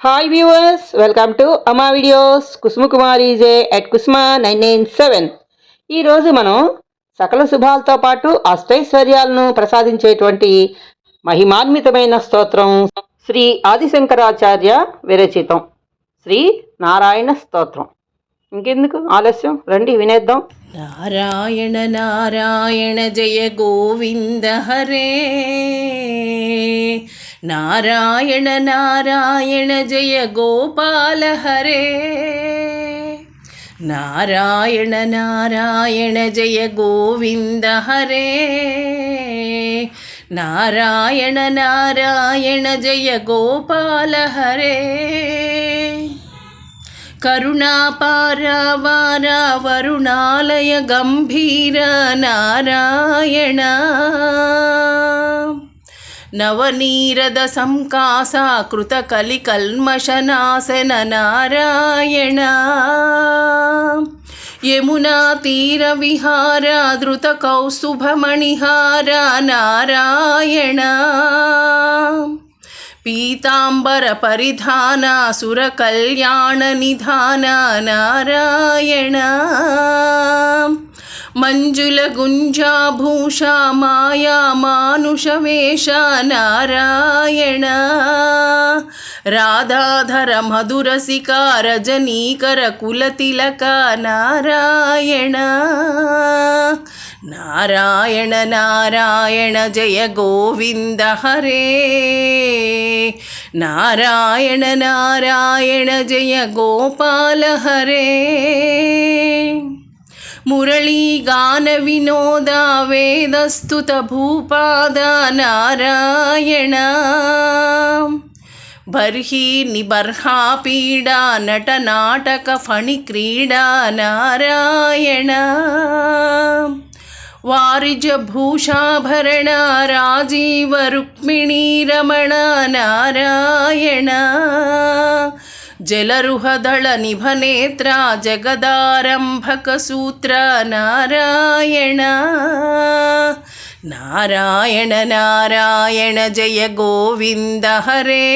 Hi viewers welcome to Ama videos Kusuma Kumari J at Kusuma nine nine seven ఈరోజు మనం సకల శుభాలతో పాటు అష్టైశ్వర్యాలను ప్రసాదించేటువంటి మహిమాన్వితమైన స్తోత్రం శ్రీ ఆదిశంకరాచార్య విరచితం. శ్రీ నారాయణ స్తోత్రం. ఇంకెందుకు? ఆలస్యం? రండి వినేద్దాం. నారాయణ నారాయణ జయ గోవింద హరే. நாராயண நாராயண ஜெய கோபால ஹரே. நாராயண நாராயண ஜெய கோவிந்த ஹரே. நாராயண நாராயண ஜெய கோபால ஹரே. கருணாபாராவார வருணாலய கம்பீர நாராயணா. నవనీరద సంకాస కలి కల్మషనాశన నారాయణ. యమునా తీర విహార ధృత కౌస్తుభమణిహార నారాయణ. పీతాంబర పరిధాన సుర కళ్యాణ నిధాన నారాయణ. మంజుల గుంజాభూష మాయా మానుష వేష నారాయణ. రాధాధర మధురసిక రజనీకర కులతిలక నారాయణ. నారాయణ నారాయణ జయ గోవింద హరే. నారాయణ నారాయణ జయ గోపాల హరే. मुरलीगानविनोदा वेदस्तुतभूपादा नारायण बर्हि निबर्हा पीडानटनाटकफणिक्रीडा नारायण वारिजभूषाभरणराजीवरुक्मिणीरमणा नारायण जलरुहदळनिभनेत्रा जगदारम्भकसूत्र नारायण नारायण नारायण जय गोविन्द हरे।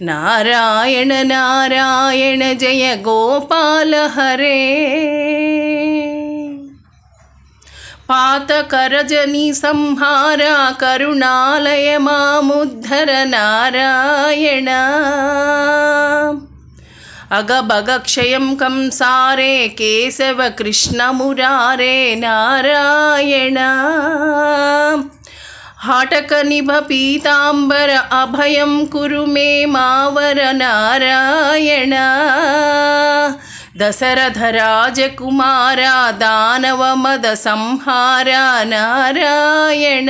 नारायण नारायण जय गोपाल हरे। पातकरजनिसंहारा करुणालय मामुद्धर नारायण। अगभगक्षयं कंसारे केशवकृष्णमुरारे नारायण। हाटकनिभपीताम्बर अभयं कुरु मे मावर नारायण। दशरथराजकुमारा दानवमदसंहारा नारायण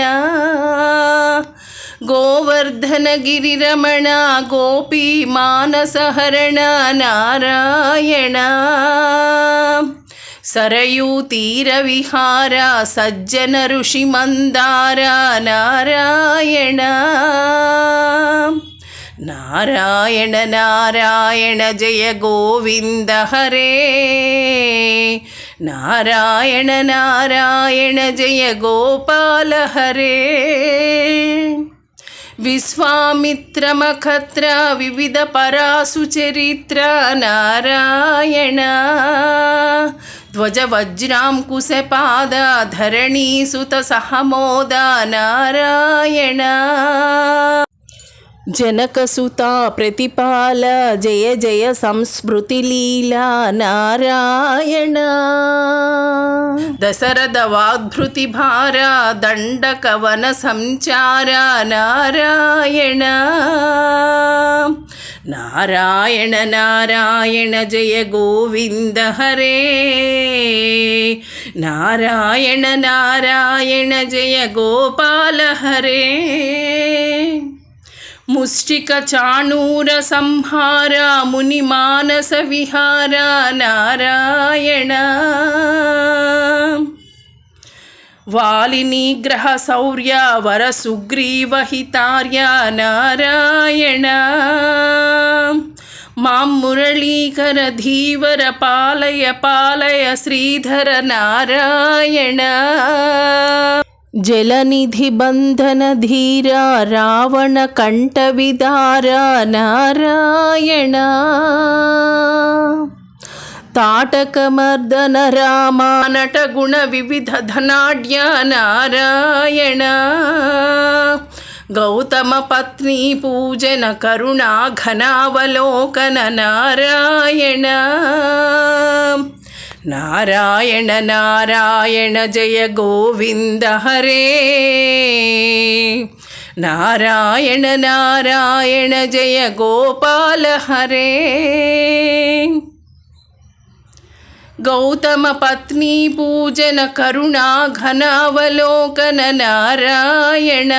गोवर्धनगिरिरमणा गोपीमानसहरण नारायण सरयूतीरविहारा सज्जन ऋषिमन्दारा नारायण नारायण नारायण जय गोविन्द हरे नारायण नारायण जयगोपालहरे विश्वामित्रमखत्रा विविधपरासुचरित्रा नारायण ध्वजवज्रां कुशपाद धरणीसुतसह मोदा नारायण సరయూ తీర విహార సజ్జన ఋషి మందార నారాయణ నారాయణ నారాయణ జయ గోవింద హరే నారాయణ నారాయణ జయ గోపాల హరే విశ్వామిత్రమఖత్ర వివిధ मुष्टिकचाणूरसंहार मुनिमानसविहार नारायण। वालिनिग्रहशौर्य वरसुग्रीवहितार्य नारायण। मां मुरलीकरधीवरपालय पालय पालय श्रीधर नारायण। जलनिधिबन्धनधीरा रावणकण्ठविदारा नारायणा ताटकमर्दन रामानटगुणविविधधनाढ्य नारायण गौतमपत्नी पूजन करुणा घनावलोकन नारायण नारायण नारायण, जय गोविन्द हरे। नारायण नारायण, जय गोपाल, हरे। गौतमपत्नी पूजन, करुणा, घनावलोकन, नारायण।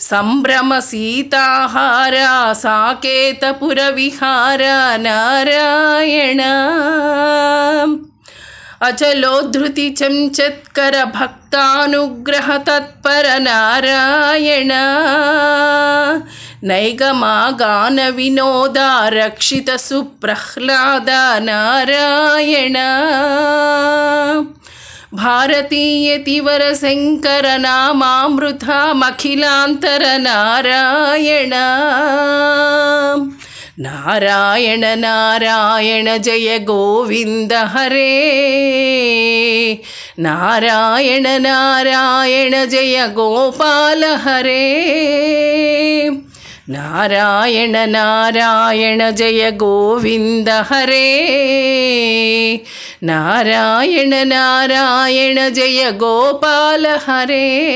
सम्भ्रम सीताहारा साकेतपुरविहार नारायण। अचलोद्धृति चञ्चत्कर भक्तानुग्रह तत्पर नारायण नैगमागानविनोदा रक्षित सुप्रह्लाद नारायण भारतीयतिवरशङ्कर നാരായണ നാരായണ ജയ ഗോവിന്ദ ഹരേ. നാരായണ നാരായണ ജയ ഗോപാല ഹരേ. നാരായണ നാരായണ ജയ ഗോവിന്ദ ഹരേ. നാരായണ നാരായണ ജയ ഗോപാല ഹരേ.